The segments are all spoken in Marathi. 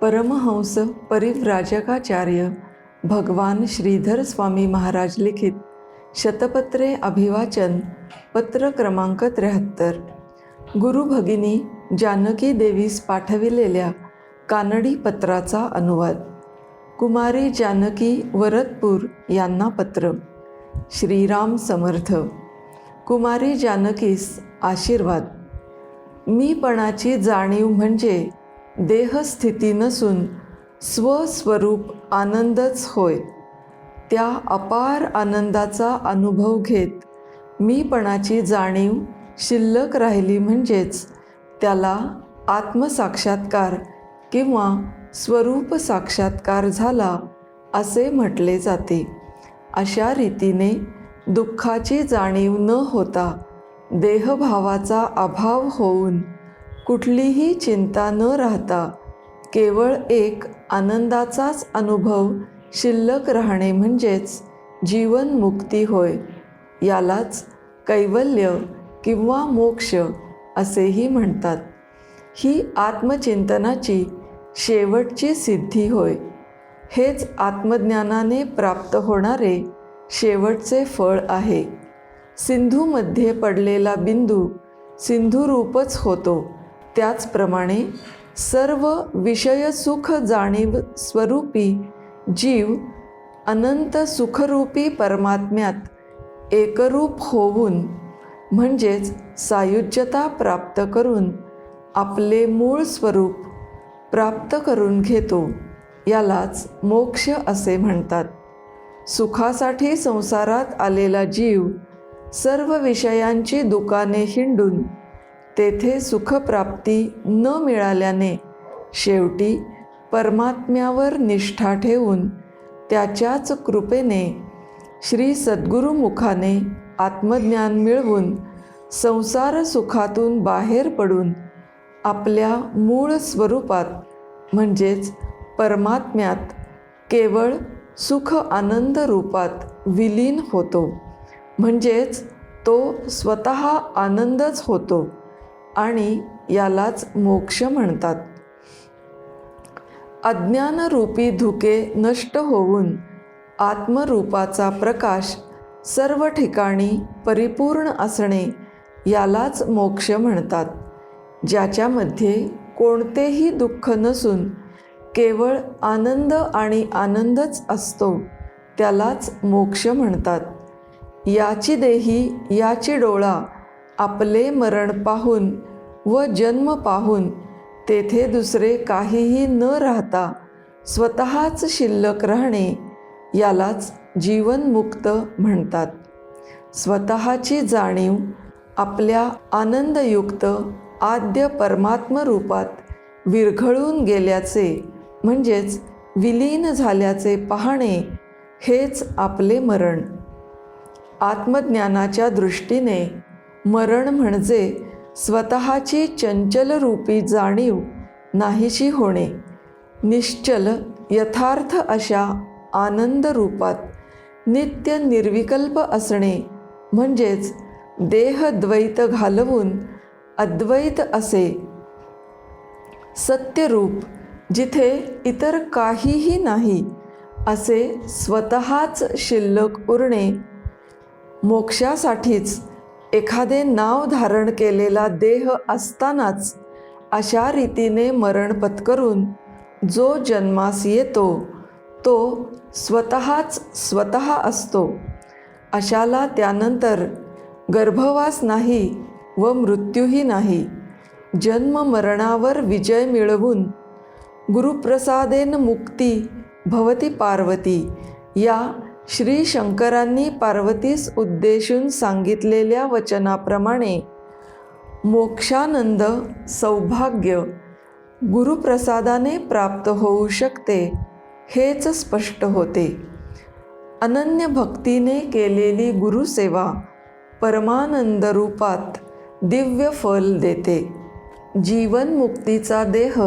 परमहंस परिव्राजकाचार्य भगवान श्रीधर स्वामी महाराज लिखित शतपत्रे अभिवाचन पत्र क्रमांक त्र्याहत्तर. गुरु भगिनी जानकी देवीस पाठविलेल्या कानडी पत्राचा अनुवाद. कुमारी जानकी वरदपूर यांना पत्र. श्रीराम समर्थ. कुमारी जानकीस आशीर्वाद. मीपणाची जाणीव म्हणजे देहस्थिती नसून स्वस्वरूप आनंदच होय. त्या अपार आनंदाचा अनुभव घेत मीपणाची जाणीव शिल्लक राहिली म्हणजेच त्याला आत्मसाक्षात्कार किंवा स्वरूप साक्षात्कार झाला असे म्हटले जाते. अशा रीतीने दुःखाची जाणीव न होता देहभावाचा अभाव होऊन कुठलीही चिंता न राहता केवळ एक आनंदाचाच अनुभव शिल्लक राहणे म्हणजेच जीवनमुक्ती होय यालाच कैवल्य किंवा मोक्ष असेही म्हणतात. ही आत्मचिंतनाची शेवटची सिद्धी होय. हेच आत्मज्ञानाने प्राप्त होणारे शेवटचे फळ आहे. सिंधूमध्ये पडलेला बिंदू सिंधुरूपच होतो. त्याचप्रमाणे सर्व विषयसुख जाणीव स्वरूपी जीव अनंत सुखरूपी परमात्म्यात एकरूप होऊन म्हणजेच सायुज्यता प्राप्त करून आपले मूळ स्वरूप प्राप्त करून घेतो यालाच मोक्ष असे म्हणतात. सुखासाठी संसारात आलेला जीव सर्व विषयांची दुकाने हिंडून तेथे सुखप्राप्ती न मिळाल्याने शेवटी परमात्म्यावर निष्ठा ठेवून त्याच्याच कृपेने श्री सद्गुरुमुखाने आत्मज्ञान मिळवून संसार सुखातून बाहेर पडून आपल्या मूळ स्वरूपात म्हणजेच परमात्म्यात केवळ सुख आनंद रूपात विलीन होतो. म्हणजेच तो स्वतः आनंदच होतो. आणि यालाच मोक्ष म्हणतात. अज्ञानरूपी धुके नष्ट होऊन आत्मरूपाचा प्रकाश सर्व ठिकाणी परिपूर्ण असणे यालाच मोक्ष म्हणतात. ज्याच्यामध्ये कोणतेही दुःख नसून केवळ आनंद आणि आनंदच असतो त्यालाच मोक्ष म्हणतात. याची देही याची डोळा आपले मरण पाहून व जन्म पाहून तेथे दुसरे काहीही न राहता स्वतःच शिल्लक राहणे यालाच जीवनमुक्त म्हणतात. स्वतःची जाणीव आपल्या आनंदयुक्त आद्य परमात्म रूपात विरघळून गेल्याचे म्हणजेच विलीन झाल्याचे पाहणे हेच आपले मरण. आत्मज्ञानाच्या दृष्टीने मरण म्हणजे स्वतःची चंचलरूपी जाणीव नाहीशी होणे. निश्चल यथार्थ अशा आनंद रूपात नित्य निर्विकल्प असणे म्हणजेच देहद्वैत घालवून अद्वैत असे. सत्यरूप जिथे इतर काहीही नाही असे स्वतःच शिल्लक उरणे. मोक्षासाठीच एखादे नाव धारण केलेला देह असतानाच अशा रीतीने मरण पत्करून जो जन्मास येतो तो स्वतःच स्वतः असतो. अशाला त्यानंतर गर्भवास नाही व मृत्यूही नाही. जन्म मरणावर विजय मिळवून गुरुप्रसादेन मुक्ती भवती पार्वती या श्री शंकरांनी पार्वतीस उद्देशून सांगितलेल्या वचनाप्रमाणे मोक्षानंद सौभाग्य गुरुप्रसादाने प्राप्त होऊ शकते हेच स्पष्ट होते. अनन्य भक्तीने केलेली गुरुसेवा परमानंद रूपात दिव्य फल देते. जीवनमुक्तीचा देह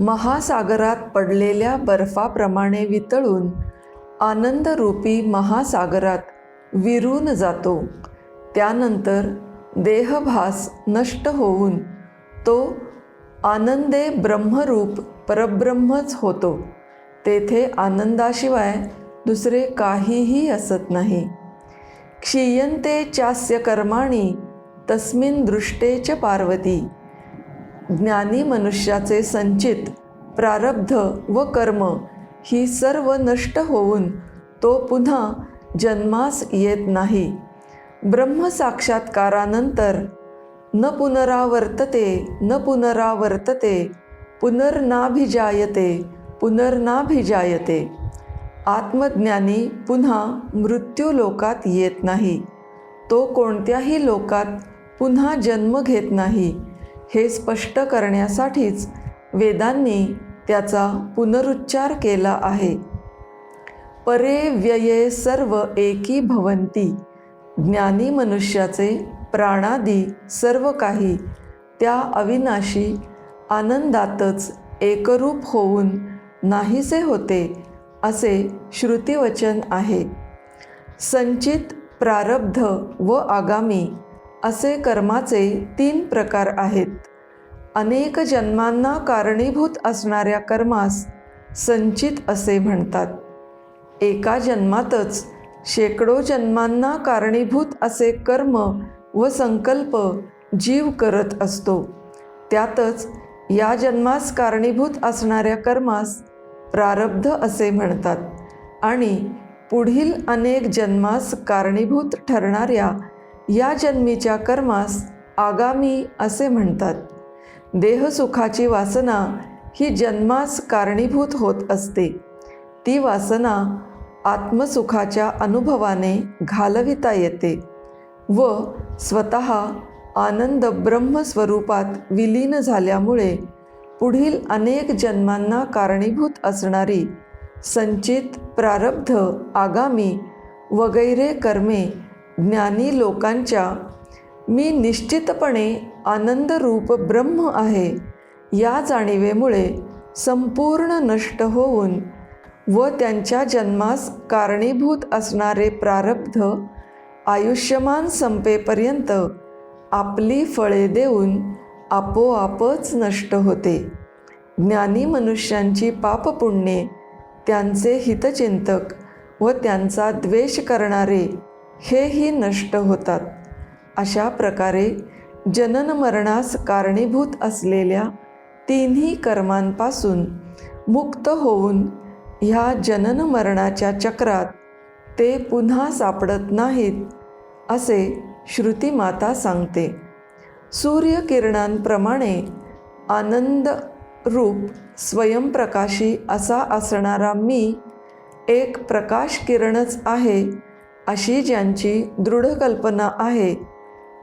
महासागरात पडलेल्या बर्फाप्रमाणे वितळून आनंदरूपी महासागरात विरून जातो. त्यानंतर देहभास नष्ट होऊन तो आनंदे ब्रह्मरूप परब्रह्मच होतो. तेथे आनंदाशिवाय दुसरे काहीही असत नाही. क्षीयंते चास्य कर्माणी तस्मिन दृष्टे च पार्वती. ज्ञानी मनुष्याचे संचित प्रारब्ध व कर्म ही सर्व नष्ट होऊन तो पुन्हा जन्मास येत नाही. ब्रह्मसाक्षात्कारानंतर न पुनरावर्तते न पुनरावर्तते पुनर्नाभिजायते पुनर्नाभिजायते. आत्मज्ञानी पुन्हा मृत्यूलोकात येत नाही. तो कोणत्याही लोकात पुन्हा जन्म घेत नाही. हे स्पष्ट करण्यासाठीच वेदांनी त्याचा पुनरुच्चार केला आहे. परे व्यये सर्व एकी भवंती. ज्ञानी मनुष्याचे प्राणादी सर्व काही. त्या अविनाशी आनंदातच एकरूप होऊन नाहीसे होते असे श्रुतिवचन आहे. संचित प्रारब्ध व आगामी असे कर्माचे तीन प्रकार आहेत. अनेक जन्मांना कारणीभूत असणाऱ्या कर्मास संचित असे म्हणतात. एका जन्मातच शेकडो जन्मांना कारणीभूत असे कर्म व संकल्प जीव करत असतो. त्यातच या जन्मास कारणीभूत असणाऱ्या कर्मास प्रारब्ध असे म्हणतात आणि पुढील अनेक जन्मास कारणीभूत ठरणाऱ्या या जन्मीच्या कर्मास आगामी असे म्हणतात. देहसुखाची वासना ही जन्मास कारणीभूत होत असते. ती वासना आत्मसुखाच्या अनुभवाने घालविता येते व स्वत आनंद ब्रह्मस्वरूपात विलीन झाल्यामुळे पुढील अनेक जन्मांना कारणीभूत असणारी संचित प्रारब्ध आगामी वगैरे कर्मे ज्ञानी लोकांच्या मी निश्चितपणे आनंदरूप ब्रह्म आहे. या जाणीवेमुळे संपूर्ण नष्ट होऊन व त्यांच्या जन्मास कारणीभूत असणारे प्रारब्ध आयुष्यमान संपेपर्यंत आपली फळे देऊन आपोआपच नष्ट होते. ज्ञानी मनुष्यांची पापपुण्ये त्यांचे हितचिंतक व त्यांचा द्वेष करणारे हेही नष्ट होतात. अशा प्रकारे जनन मरणास कारणीभूत असलेल्या तिन्ही कर्मांपासून मुक्त होऊन ह्या जनन मरणाच्या चक्रात ते पुन्हा सापडत नाहीत असे श्रुतीमाता सांगते. सूर्यकिरणांप्रमाणे आनंद रूप स्वयंप्रकाशी असा असणारा मी एक प्रकाश किरणच आहे अशी ज्यांची दृढ कल्पना आहे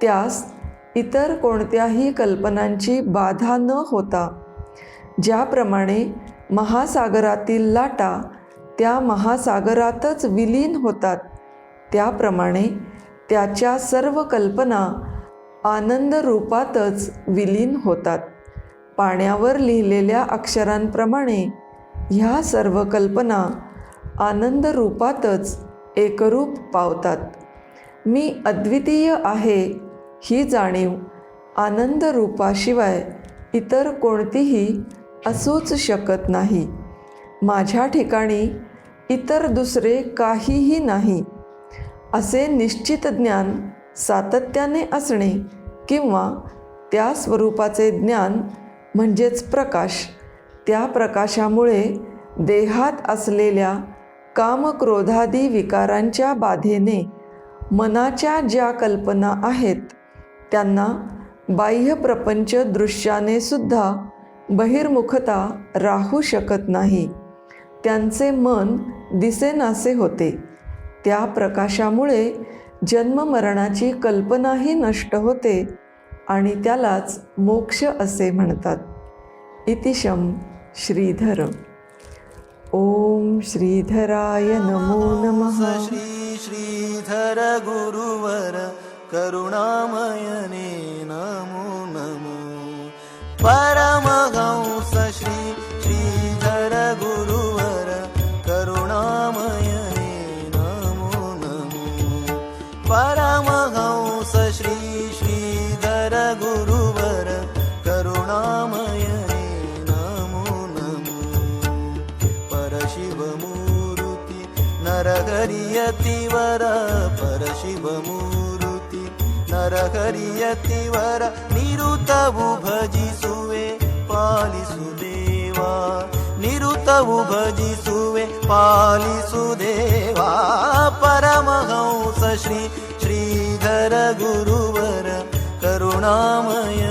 त्यास इतर कोणत्याही कल्पनांची बाधा न होता ज्याप्रमाणे महासागरातील लाटा त्या महासागरातच विलीन होतात त्याप्रमाणे त्याच्या सर्व कल्पना आनंद रूपातच विलीन होतात. पाण्यावर लिहिलेल्या अक्षरांप्रमाणे ह्या सर्व कल्पना आनंद रूपातच एकरूप पावतात. मी अद्वितीय आहे ही जाणीव आनंद रूपाशिवाय इतर कोणतीही असूच शकत नाही. माझ्या ठिकाणी इतर दुसरे काहीही नाही. असे निश्चित ज्ञान सातत्याने असणे किंवा त्या स्वरूपाचे ज्ञान म्हणजेच प्रकाश त्या प्रकाशामुळे देहात असलेल्या कामक्रोधादी विकारांच्या बाधेने मनाच्या ज्या कल्पना आहेत त्यांना बाह्य प्रपंच दृश्याने सुद्धा बहिर्मुखता राहू शकत नाही. त्यांचे मन दिसेनासे होते. त्या प्रकाशामुळे जन्ममरणाची कल्पनाही नष्ट होते आणि त्यालाच मोक्ष असे म्हणतात. इतिशम श्रीधर. ओम श्रीधराय नमो नमः. श्री श्रीधर गुरुवर करुणामयने नमो नमो। परमहंस श्री श्रीधर गुरुवर करुणामयने नमो नमो। परमहंस श्री श्रीधर गुरुवर करुणामयने नमो नमो। परशिवमूर्ती परशिवमूर्ती नरहरियतिवर निरुतवु भजिसुवे पालिसुदेवा निरुतवु भजिसुवे पालिसुदेवा परमहंस श्री श्रीधर गुरुवर करुणामय